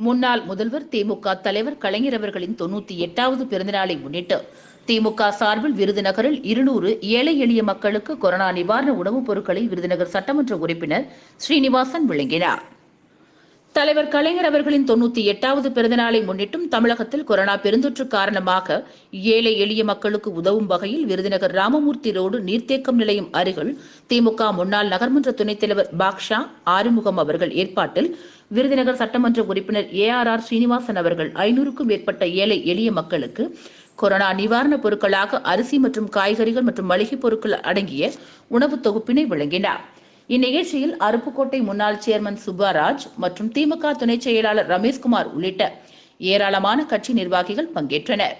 முன்னாள் முதல்வர் திமுக தலைவர் கலைஞர் அவர்களின் தொன்னூத்தி எட்டாவது பிறந்தநாளை முன்னிட்டு திமுக சார்பில் விருதுநகரில் இருநூறு ஏழை எளிய மக்களுக்கு கொரோனா நிவாரண உணவுப் பொருட்களை விருதுநகர் சட்டமன்ற உறுப்பினர் ஸ்ரீனிவாசன் வழங்கினார். தலைவர் கலைஞர் அவர்களின் தொண்ணூத்தி எட்டாவது பிறந்தநாளை முன்னிட்டும் தமிழகத்தில் கொரோனா பெருந்தொற்று காரணமாக ஏழை எளிய மக்களுக்கு உதவும் வகையில் விருதுநகர் ராமமூர்த்தி ரோடு நீர்த்தேக்கம் நிலையம் அருகில் திமுக முன்னாள் நகர்மன்ற துணைத் தலைவர் பாக்ஷா ஆறுமுகம் அவர்கள் ஏற்பாட்டில் விருதுநகர் சட்டமன்ற உறுப்பினர் ஏ ஆர் ஆர் ஸ்ரீனிவாசன் அவர்கள் ஐநூறுக்கும் மேற்பட்ட ஏழை எளிய மக்களுக்கு கொரோனா நிவாரணப் பொருட்களாக அரிசி மற்றும் காய்கறிகள் மற்றும் மளிகைப் பொருட்கள் அடங்கிய உணவுத் தொகுப்பினை வழங்கினார். இந்நிகழ்ச்சியில் அருப்புக்கோட்டை முன்னாள் சேர்மன் சுப்பாராஜ் மற்றும் திமுக துணைச் செயலாளர் ரமேஷ்குமார் உள்ளிட்ட ஏராளமான கட்சி நிர்வாகிகள் பங்கேற்றனர்.